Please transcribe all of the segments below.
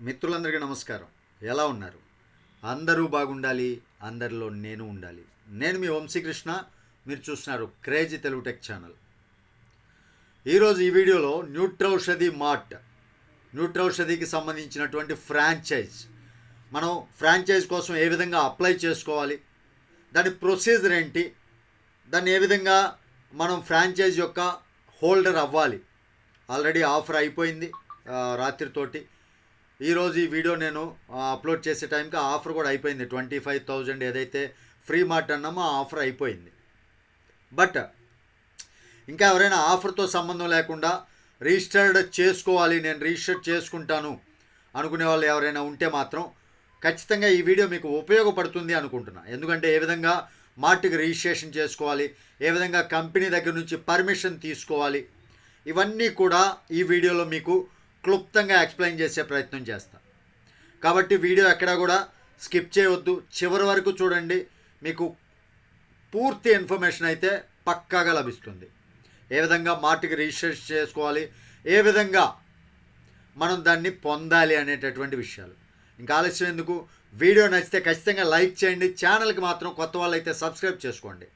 మిత్రులందరికీ నమస్కారం. ఎలా ఉన్నారు? అందరూ బాగుండాలి అందరిలో నేను ఉండాలి. నేను మీ వంశీకృష్ణ మీరు చూస్తున్నారు క్రేజీ తెలుగు టెక్ ఛానల్. ఈరోజు ఈ వీడియోలో న్యూట్రౌషధి మార్ట్ న్యూట్రౌషధికి సంబంధించినటువంటి ఫ్రాంచైజ్. మనం ఫ్రాంచైజ్ కోసం ఏ విధంగా అప్లై చేసుకోవాలి? దాని ప్రొసీజర్ ఏంటి? దాన్ని ఏ విధంగా మనం ఫ్రాంచైజ్ యొక్క హోల్డర్ అవ్వాలి? ఆల్రెడీ ఆఫర్ అయిపోయింది రాత్రితోటి. ఈరోజు ఈ వీడియో నేను అప్లోడ్ చేసే టైంకి ఆఫర్ కూడా అయిపోయింది. ట్వంటీ ఫైవ్ థౌజండ్ ఏదైతే ఫ్రీ మార్ట్ అన్నామో ఆ ఆఫర్ అయిపోయింది. బట్ ఇంకా ఎవరైనా ఆఫర్తో సంబంధం లేకుండా రిజిస్టర్డ్ చేసుకోవాలి నేను రిజిస్టర్ చేసుకుంటాను అనుకునే వాళ్ళు ఎవరైనా ఉంటే మాత్రం ఖచ్చితంగా ఈ వీడియో మీకు ఉపయోగపడుతుంది అనుకుంటున్నా. ఎందుకంటే ఏ విధంగా మార్ట్కి రిజిస్ట్రేషన్ చేసుకోవాలి ఏ విధంగా కంపెనీ దగ్గర నుంచి పర్మిషన్ తీసుకోవాలి ఇవన్నీ కూడా ఈ వీడియోలో మీకు క్లుప్తంగా ఎక్స్ప్లెయిన్ చేసే ప్రయత్నం చేస్తా. కాబట్టి వీడియో ఎక్కడా కూడా స్కిప్ చేయవద్దు. చివరి వరకు చూడండి. మీకు పూర్తి ఇన్ఫర్మేషన్ అయితే పక్కాగా లభిస్తుంది. ఏ విధంగా మార్ట్కి రిజిస్టర్ చేసుకోవాలి? ఏ విధంగా మనం దాన్ని పొందాలి అనేటటువంటి విషయాలు. ఇంకా ఆలస్యం ఎందుకు? వీడియో నచ్చితే ఖచ్చితంగా లైక్ చేయండి. ఛానల్కి మాత్రం కొత్త వాళ్ళు అయితే సబ్స్క్రైబ్ చేసుకోండి.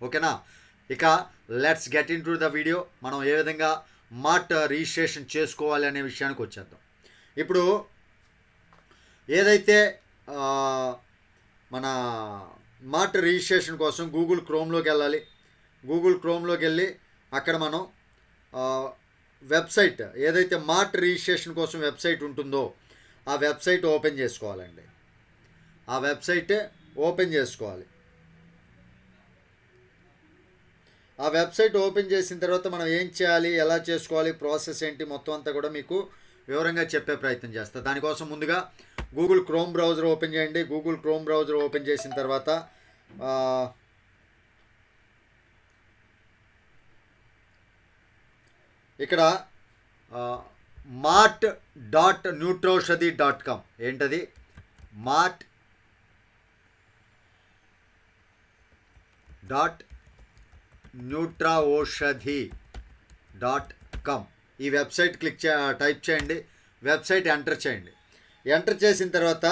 ఓకేనా? ఇక let's get into the video మనం ఏ విధంగా మార్ట్ రిజిస్ట్రేషన్ చేసుకోవాలి అనే విషయానికి వచ్చేద్దాం. ఇప్పుడు ఏదైతే మన మార్ట్ రిజిస్ట్రేషన్ కోసం గూగుల్ క్రోమ్లోకి వెళ్ళాలి. గూగుల్ క్రోమ్లోకి వెళ్ళి అక్కడ మనం వెబ్సైట్ ఏదైతే మార్ట్ రిజిస్ట్రేషన్ కోసం వెబ్సైట్ ఉంటుందో ఆ వెబ్సైట్ ఓపెన్ చేసుకోవాలండి. ఆ వెబ్సైట్ ఓపెన్ చేసుకోవాలి. ఆ వెబ్సైట్ ఓపెన్ చేసిన తర్వాత మనం ఏం చేయాలి ఎలా చేసుకోవాలి ప్రాసెస్ ఏంటి మొత్తం అంతా కూడా మీకు వివరంగా చెప్పే ప్రయత్నం చేస్తా. దానికోసం ముందుగా గూగుల్ క్రోమ్ బ్రౌజర్ ఓపెన్ చేయండి. గూగుల్ క్రోమ్ బ్రౌజర్ ఓపెన్ చేసిన తర్వాత ఇక్కడ మార్ట్ డాట్ న్యూట్రోషధి డాట్ కామ్ ఏంటది? Mart dot Nutra ఓషధి dot com. ఈ వెబ్సైట్ క్లిక్ చే టైప్ చేయండి. వెబ్సైట్ ఎంటర్ చేయండి. ఎంటర్ చేసిన తర్వాత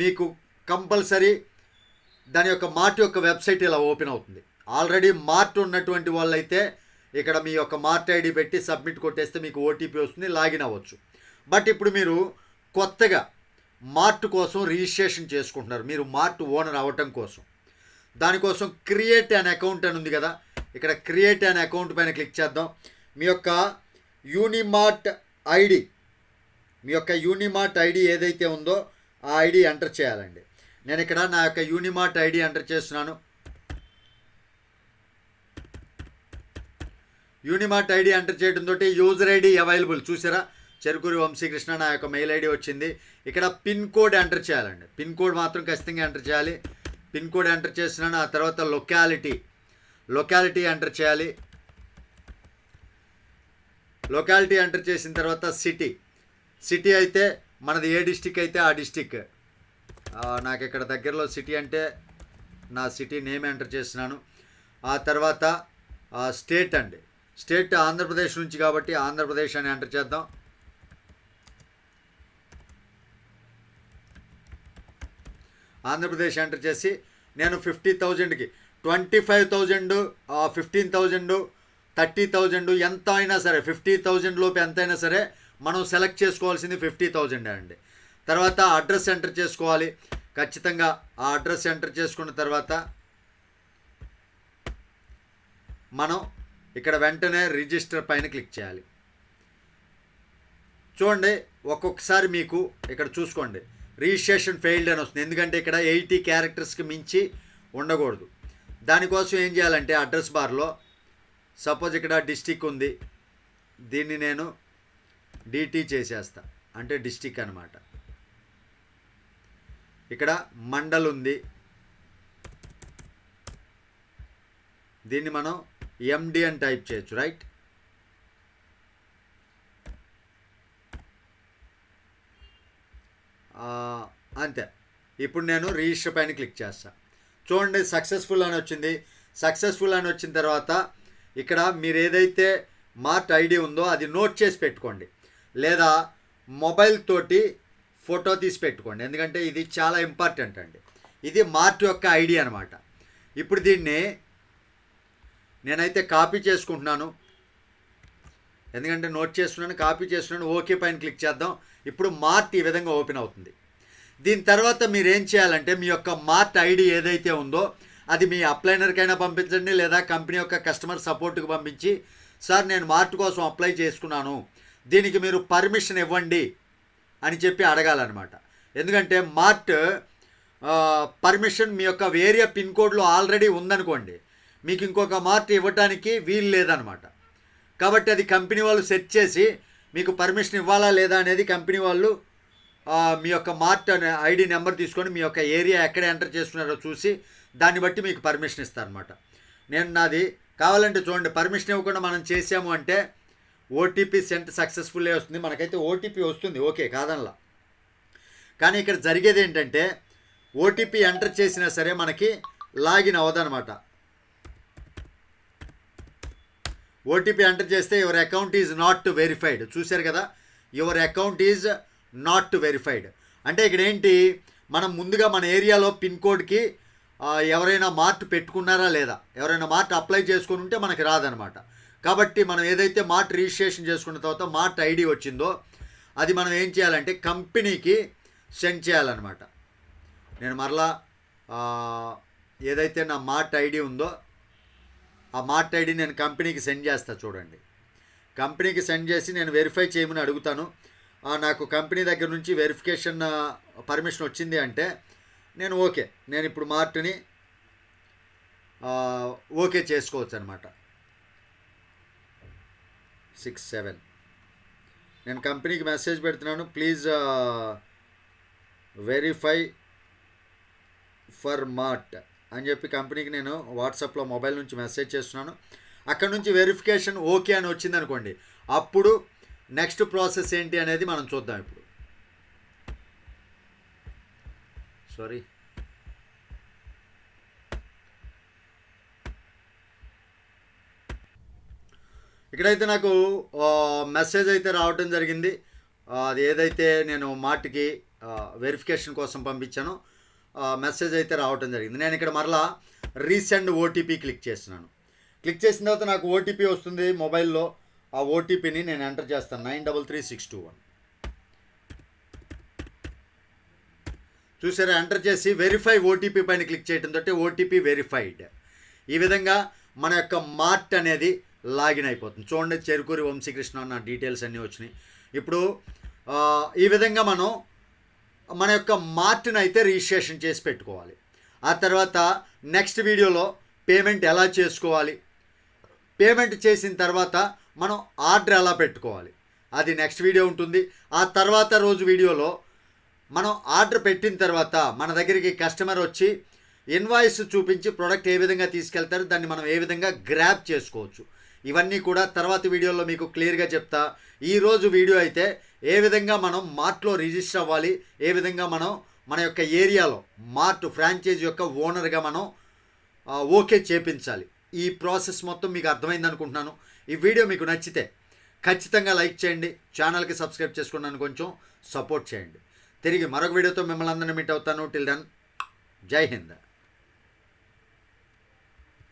మీకు కంపల్సరీ దాని యొక్క మార్ట్ యొక్క వెబ్సైట్ ఇలా ఓపెన్ అవుతుంది. ఆల్రెడీ మార్ట్ ఉన్నటువంటి వాళ్ళైతే ఇక్కడ మీ యొక్క మార్ట్ ఐడి పెట్టి సబ్మిట్ కొట్టేస్తే మీకు ఓటీపీ వస్తుంది లాగిన్ అవ్వచ్చు. బట్ ఇప్పుడు మీరు కొత్తగా మార్ట్ కోసం రిజిస్ట్రేషన్ చేసుకుంటున్నారు. మీరు మార్ట్ ఓనర్ అవ్వటం కోసం. దానికోసం క్రియేట్ అన్ అకౌంట్ అని ఉంది కదా. ఇక్కడ క్రియేట్ అన్ అకౌంట్ పైన క్లిక్ చేద్దాం. మీ యొక్క యూనిమార్ట్ ఐడి మీ యొక్క యూనిమార్ట్ ఐడి ఏదైతే ఉందో ఆ ఐడి ఎంటర్ చేయాలండి. నేను ఇక్కడ నా యొక్క యూనిమార్ట్ ఐడి ఎంటర్ చేస్తున్నాను. యూనిమార్ట్ ఐడి ఎంటర్ చేయడంతో యూజర్ ఐడి అవైలబుల్ చూసారా? చెరుకూరి వంశీకృష్ణ నా యొక్క మెయిల్ ఐడి వచ్చింది. ఇక్కడ పిన్ కోడ్ ఎంటర్ చేయాలండి. పిన్ కోడ్ మాత్రం ఖచ్చితంగా ఎంటర్ చేయాలి. పిన్ కోడ్ ఎంటర్ చేసినాను ఆ తర్వాత లొకాలిటీ. లొకాలిటీ ఎంటర్ చేయాలి. లొకాలిటీ ఎంటర్ చేసిన తర్వాత సిటీ. సిటీ అయితే మనది ఏ డిస్టిక్ అయితే ఆ డిస్టిక్. నాకు ఇక్కడ దగ్గరలో సిటీ అంటే నా సిటీ నేమ్ ఎంటర్ చేస్తున్నాను. ఆ తర్వాత స్టేట్ అండి. స్టేట్ ఆంధ్రప్రదేశ్ నుంచి కాబట్టి ఆంధ్రప్రదేశ్ అని ఎంటర్ చేద్దాం. ఆంధ్రప్రదేశ్ ఎంటర్ చేసి నేను ఫిఫ్టీ థౌజండ్కి twenty five thousand fifteen thousand thirty thousand ఎంత అయినా సరే ఫిఫ్టీ థౌజండ్ లోపు ఎంత అయినా సరే మనం సెలెక్ట్ చేసుకోవాల్సింది ఫిఫ్టీ థౌజండ్ అండి. తర్వాత అడ్రస్ ఎంటర్ చేసుకోవాలి. ఖచ్చితంగా ఆ అడ్రస్ ఎంటర్ చేసుకున్న తర్వాత మనం ఇక్కడ వెంటనే రిజిస్టర్ పైన క్లిక్ చేయాలి. చూడండి ఒక్కొక్కసారి మీకు ఇక్కడ చూసుకోండి. రిజిస్ట్రేషన్ ఫెయిల్డ్ అని వస్తుంది. ఎందుకంటే ఇక్కడ ఎయిటీ క్యారెక్టర్స్కి మించి ఉండకూడదు. దానికోసం ఏం చేయాలంటే అడ్రస్ బార్లో సపోజ్ ఇక్కడ డిస్టిక్ ఉంది. దీన్ని నేను డిటి చేసేస్తా. అంటే డిస్టిక్ అనమాట ఇక్కడ మండల్ ఉంది. దీన్ని మనం ఎండి అని టైప్ చేయొచ్చు. రైట్? అంతే. ఇప్పుడు నేను రిజిస్టర్ పైన క్లిక్ చేస్తాను చూడండి సక్సెస్ఫుల్ అని వచ్చింది. సక్సెస్ఫుల్ అని వచ్చిన తర్వాత ఇక్కడ మీరు ఏదైతే మార్ట్ ఐడి ఉందో అది నోట్ చేసి పెట్టుకోండి. లేదా మొబైల్ తోటి ఫోటో తీసి పెట్టుకోండి. ఎందుకంటే ఇది చాలా ఇంపార్టెంట్ అండి. ఇది మార్ట్ యొక్క ఐడి అనమాట ఇప్పుడు దీన్ని నేనైతే కాపీ చేసుకుంటున్నాను. ఎందుకంటే నోట్ చేస్తున్నాను కాపీ చేస్తున్నాను ఓకే పైన క్లిక్ చేద్దాం. ఇప్పుడు మార్ట్ ఈ విధంగా ఓపెన్ అవుతుంది. దీని తర్వాత మీరు ఏం చేయాలంటే మీ యొక్క మార్ట్ ఐడి ఏదైతే ఉందో అది మీ అప్లైనర్కైనా పంపించండి లేదా కంపెనీ యొక్క కస్టమర్ సపోర్ట్కి పంపించి సార్ నేను మార్ట్ కోసం అప్లై చేసుకున్నాను. దీనికి మీరు పర్మిషన్ ఇవ్వండి అని చెప్పి అడగాలన్నమాట. ఎందుకంటే మార్ట్ పర్మిషన్ మీ యొక్క ఏరియా పిన్ కోడ్లో ఆల్రెడీ ఉందనుకోండి మీకు ఇంకొక మార్ట్ ఇవ్వటానికి వీలు లేదనమాట కాబట్టి అది కంపెనీ వాళ్ళు సెట్ చేసి మీకు పర్మిషన్ ఇవ్వాలా లేదా అనేది కంపెనీ వాళ్ళు మీ యొక్క మార్ట్ అనే ఐడి నెంబర్ తీసుకొని మీ యొక్క ఏరియా ఎక్కడ ఎంటర్ చేస్తున్నారో చూసి దాన్ని బట్టి మీకు పర్మిషన్ ఇస్తారనమాట నేను నాది కావాలంటే చూడండి పర్మిషన్ ఇవ్వకుండా మనం చేసాము అంటే ఓటీపీ సెంట్ సక్సెస్ఫుల్లే వస్తుంది. మనకైతే ఓటీపీ వస్తుంది. ఓకే కాదనలా. కానీ ఇక్కడ జరిగేది ఏంటంటే ఓటీపీ ఎంటర్ చేసినా సరే మనకి లాగిన్ అవ్వదనమాట ఓటీపీ ఎంటర్ చేస్తే your account is not verified. చూశారు కదా? Your account is not verified. అంటే ఇక్కడ ఏంటి? మనం ముందుగా మన ఏరియాలో పిన్ కోడ్కి ఎవరైనా మార్ట్ పెట్టుకున్నారా లేదా? ఎవరైనా మార్ట్ అప్లై చేసుకుని ఉంటే మనకి రాదనమాట. కాబట్టి మనం ఏదైతే మార్ట్ రిజిస్ట్రేషన్ చేసుకున్న తర్వాత మార్ట్ ఐడి వచ్చిందో అది మనం ఏం చేయాలంటే కంపెనీకి సెండ్ చేయాలన్నమాట. నేను మరలా ఏదైతే నా మార్ట్ ఐడి ఉందో ఆ మార్ట్ ఐడి నేను కంపెనీకి సెండ్ చేస్తా చూడండి. కంపెనీకి సెండ్ చేసి నేను వెరిఫై చేయమని అడుగుతాను. నాకు కంపెనీ దగ్గర నుంచి వెరిఫికేషన్ పర్మిషన్ వచ్చింది అంటే నేను ఓకే. నేను ఇప్పుడు మార్ట్ని ఓకే చేసుకోవచ్చు అనమాట సిక్స్ సెవెన్. నేను కంపెనీకి మెసేజ్ పెడుతున్నాను. Please verify for mart. అని చెప్పి కంపెనీకి నేను వాట్సాప్లో మొబైల్ నుంచి మెసేజ్ చేస్తున్నాను. అక్కడ నుంచి వెరిఫికేషన్ ఓకే అని వచ్చింది అనుకోండి అప్పుడు నెక్స్ట్ ప్రాసెస్ ఏంటి అనేది మనం చూద్దాం ఇప్పుడు. సారీ ఇక్కడైతే నాకు మెసేజ్ అయితే రావడం జరిగింది. అది ఏదైతే నేను మాటికి వెరిఫికేషన్ కోసం పంపించానో మెసేజ్ అయితే రావడం జరిగింది. నేను ఇక్కడ మరలా రీసెండ్ ఓటీపీ క్లిక్ చేస్తున్నాను. క్లిక్ చేసిన తర్వాత నాకు ఓటీపీ వస్తుంది మొబైల్లో. ఆ ఓటీపీని నేను ఎంటర్ చేస్తాను. Nine double three six two one. చూసారా? ఎంటర్ చేసి వెరిఫై ఓటీపీ పైన క్లిక్ చేయడం తోటి ఓటీపీ వెరిఫైడ్. ఈ విధంగా మన యొక్క మార్ట్ అనేది లాగిన్ అయిపోతుంది. చూడండి చెరుకూరి వంశీకృష్ణ అన్న డీటెయిల్స్ అన్నీ వచ్చినాయి. ఇప్పుడు ఈ విధంగా మనం మన యొక్క మార్ట్ని అయితే రిజిస్ట్రేషన్ చేసి పెట్టుకోవాలి. ఆ తర్వాత నెక్స్ట్ వీడియోలో పేమెంట్ ఎలా చేసుకోవాలి? పేమెంట్ చేసిన తర్వాత మనం ఆర్డర్ ఎలా పెట్టుకోవాలి? అది నెక్స్ట్ వీడియో ఉంటుంది. ఆ తర్వాత రోజు వీడియోలో మనం ఆర్డర్ పెట్టిన తర్వాత మన దగ్గరికి కస్టమర్ వచ్చి ఇన్వాయిస్ చూపించి ప్రోడక్ట్ ఏ విధంగా తీసుకెళ్తారో దాన్ని మనం ఏ విధంగా గ్రాప్ చేసుకోవచ్చు. ఇవన్నీ కూడా తర్వాత వీడియోలో మీకు క్లియర్గా చెప్తా. ఈరోజు వీడియో అయితే ఏ విధంగా మనం మార్ట్లో రిజిస్టర్ అవ్వాలి ఏ విధంగా మనం మన యొక్క ఏరియాలో మార్ట్ ఫ్రాంచైజ్ యొక్క ఓనర్గా మనం ఓకే చేపించాలి. ఈ ప్రాసెస్ మొత్తం మీకు అర్థమైంది అనుకుంటున్నాను. ఈ వీడియో మీకు నచ్చితే ఖచ్చితంగా లైక్ చేయండి ఛానల్కి సబ్స్క్రైబ్ చేసుకున్నాను కొంచెం సపోర్ట్ చేయండి. తిరిగి మరొక వీడియోతో మిమ్మల్ని అందరినీ మీట్ అవుతాను. టిల్ దెన్ జై హింద్.